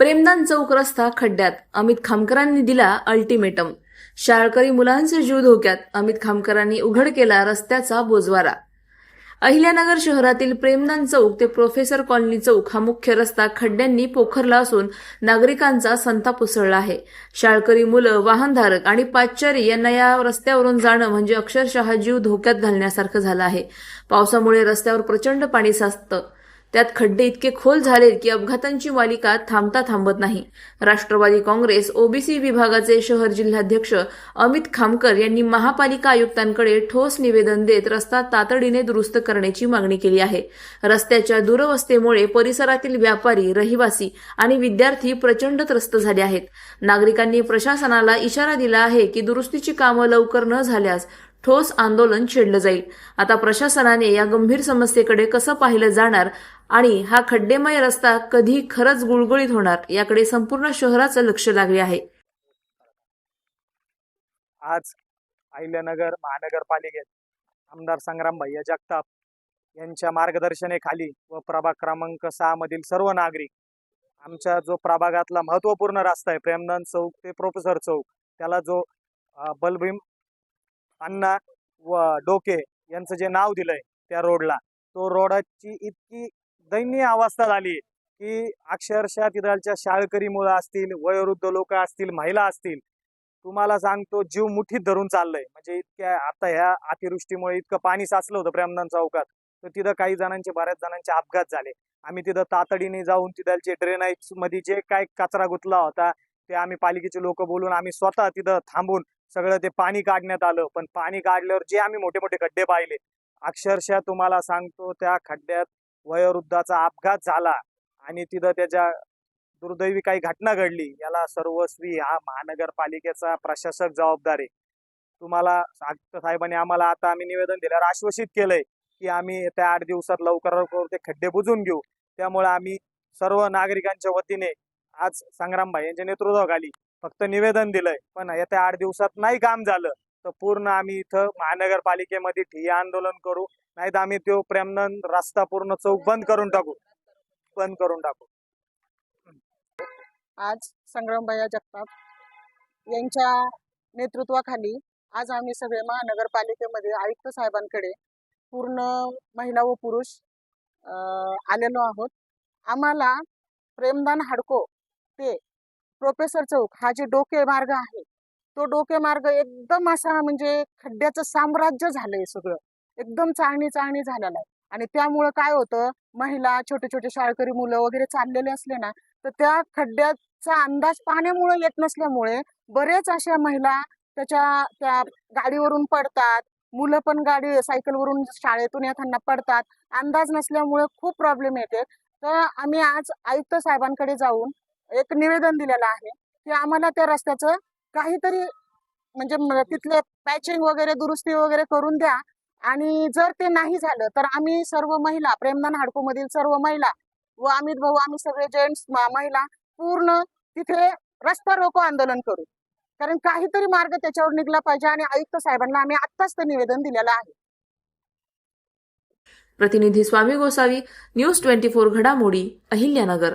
प्रेमदान चौक रस्ता खड्ड्यात. अमित खामकरांनी दिला अल्टिमेटम शाळकरी मुलांचे जीव धोक्यात. अमित खामकरांनी उघड केला रस्त्याचा बोजवारा. अहिल्यानगर शहरातील प्रेमदान चौक ते प्रोफेसर कॉलनी चौक हा मुख्य रस्ता खड्ड्यांनी पोखरला असून नागरिकांचा संताप उसळला आहे. शाळकरी मुलं वाहनधारक आणि पाचारी यांना या रस्त्यावरून जाणं म्हणजे अक्षरशः जीव धोक्यात घालण्यासारखं झालं आहे. पावसामुळे रस्त्यावर प्रचंड पाणी साचतं. त्यात खड्डे इतके खोल झाले की अपघातांची मालिका थांबता थांबत नाही. राष्ट्रवादी काँग्रेस ओबीसी विभागाचे शहर जिल्हाध्यक्ष अमित खामकर यांनी महापालिका आयुक्तांकडे ठोस निवेदन देत रस्ता तातडीने दुरुस्त करण्याची मागणी केली आहे. रस्त्याच्या दुरवस्थेमुळे परिसरातील व्यापारी रहिवासी आणि विद्यार्थी प्रचंड त्रस्त झाले आहेत. नागरिकांनी प्रशासनाला इशारा दिला आहे की दुरुस्तीची कामं लवकर न झाल्यास ठोस आंदोलन छेडलं जाईल. आता प्रशासनाने या गंभीर समस्येकडे कसं पाहिलं जाणार आणि हा खड्डेमय रस्ता कधी खरंच गुळगुळीत होणार याकडे संपूर्ण शहराचं लक्ष लागले आहे. आज अहिल्यानगर महानगरपालिकेत आमदार संग्राम भैया जगताप यांच्या मार्गदर्शनेखाली व प्रभाग क्रमांक सहा मधील सर्व नागरिक आमच्या जो प्रभागातला महत्त्वपूर्ण रस्ता आहे प्रेमनंद चौक ते प्रोफेसर चौक त्याला जो बलभीम अण्णा व डोके यांचं जे नाव दिलंय त्या रोडला. तो रोडाची इतकी दयनीय अवस्था झाली की अक्षरशः तिथालच्या शाळकरी मुलं असतील वयोवृद्ध लोक असतील महिला असतील तुम्हाला सांगतो जीव मुठीत धरून चाललंय. म्हणजे इतक्या आता ह्या अतिवृष्टीमुळे इतकं पाणी साचलं होतं प्रेमदान चौकात. तर तिथं काही जणांचे बऱ्याच जणांचे अपघात झाले. आम्ही तिथं तातडीने जाऊन तिथलचे ड्रेनेजमध्ये जे काय कचरा गुतला होता ते आम्ही पालिकेचे लोक बोलून आम्ही स्वतः तिथं थांबून सगळं ते पाणी काढण्यात आलं. पण पाणी काढल्यावर जे आम्ही मोठे मोठे खड्डे पाहिले अक्षरशः तुम्हाला सांगतो त्या खड्ड्यात वयोवृद्धाचा अपघात झाला आणि तिथं त्याच्या दुर्दैवी काही घटना घडली. याला सर्वस्वी हा महानगरपालिकेचा प्रशासक जबाबदार आहे. तुम्हाला साहेबांनी आम्हाला आता आम्ही निवेदन दिल्यावर आश्वासित केलंय की आम्ही त्या आठ दिवसात लवकर लवकर ते खड्डे बुजून घेऊ. त्यामुळे आम्ही सर्व नागरिकांच्या वतीने आज संग्रामभाई यांच्या नेतृत्वाखाली फक्त निवेदन दिलंय. पण येत्या आठ दिवसात नाही काम झालं तर पूर्ण आम्ही इथं महानगरपालिकेमध्ये ठिय्या आंदोलन करू नाही तर आम्ही तो प्रेमनंद रस्ता पूर्ण चौक बंद करून टाकू. बंद करून टाकू. आज संग्रामबाया जगताप यांच्या नेतृत्वाखाली आज आम्ही सगळे महानगरपालिकेमध्ये आयुक्त साहेबांकडे पूर्ण महिला व पुरुष आलेलो आहोत. आम्हाला प्रेमदान हाडको ते प्रोफेसर चौक हा जे डोके मार्ग आहे तो डोके मार्ग एकदम असा म्हणजे खड्ड्याचं साम्राज्य झालंय सगळं. एकदम चाळणी चाळणी झालेलं आहे. आणि त्यामुळं काय होतं महिला छोटे छोटे शाळकरी मुलं वगैरे चाललेले असले ना तर त्या खड्ड्याचा अंदाज पाण्यामुळे येत नसल्यामुळे बरेच अशा महिला त्याच्या त्या गाडीवरून पडतात. मुलं पण गाडी सायकलवरून शाळेतून येताना पडतात. अंदाज नसल्यामुळे खूप प्रॉब्लेम येते. तर आम्ही आज आयुक्त साहेबांकडे जाऊन एक निवेदन दिलेलं आहे की आम्हाला त्या रस्त्याचं काहीतरी म्हणजे तिथले पॅचिंग वगैरे दुरुस्ती वगैरे करून द्या. आणि जर ते नाही झालं तर आम्ही सर्व महिला प्रेमदान हाडको मधील सर्व महिला व अमित भाऊ आम्ही सगळे जेंट्स महिला पूर्ण तिथे रस्ता रोको आंदोलन करू. कारण काहीतरी मार्ग त्याच्यावर निघला पाहिजे आणि आयुक्त साहेबांना आम्ही आत्ताच ते निवेदन दिलेलं आहे. प्रतिनिधी Swami Gosavi news twenty four घडामोडी अहिल्यानगर.